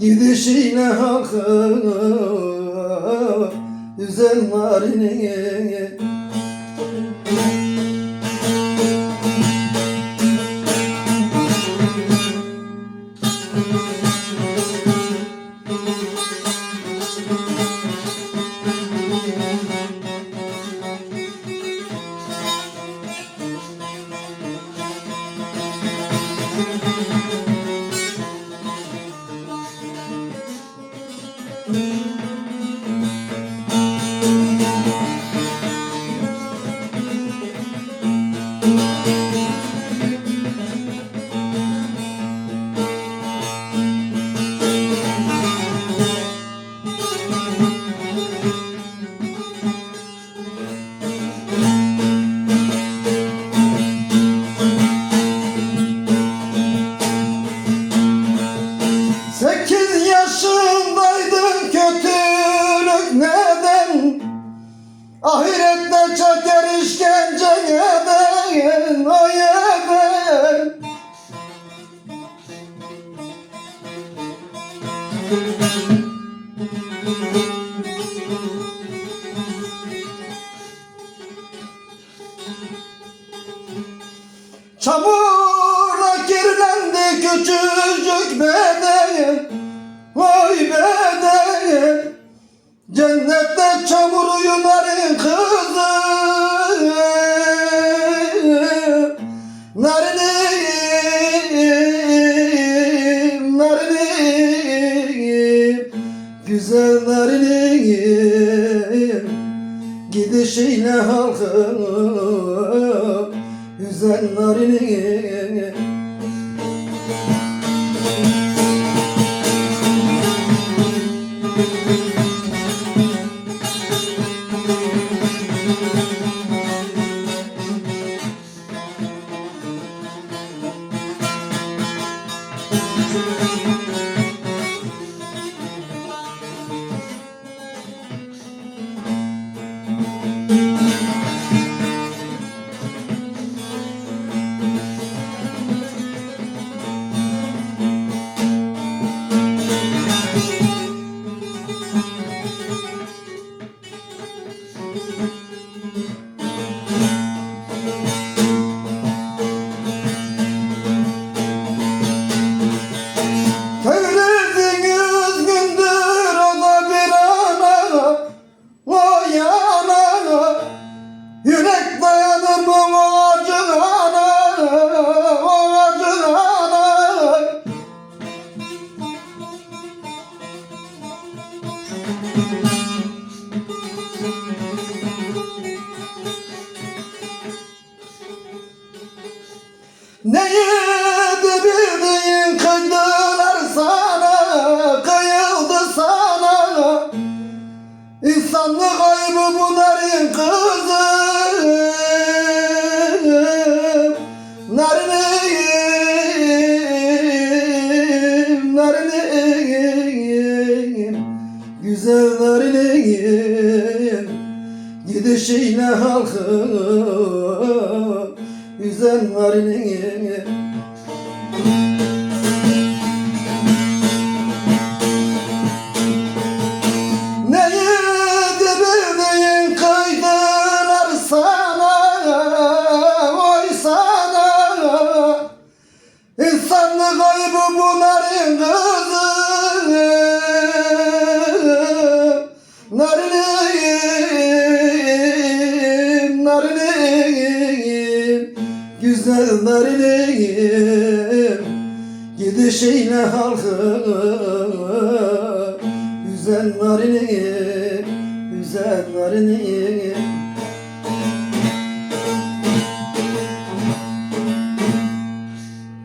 Gidişiyle halkı güzel narinim. Çamurla kirlendi küçücük beden Vay beden Cennette çamur yunarın kızı Gidişiyle halkı Güzel narinim Tevrizin Vay ana Yürek dayanır bu acı ana O acı ana ayıbı bunların kızı Narinim, narinim Güzel narinim Gidişiyle halkı Güzel narinim Gönlü kaybı bunların kızı Narinim, narinim Güzel narinim Gidişiyle halkı? Güzel narinim, güzel narinim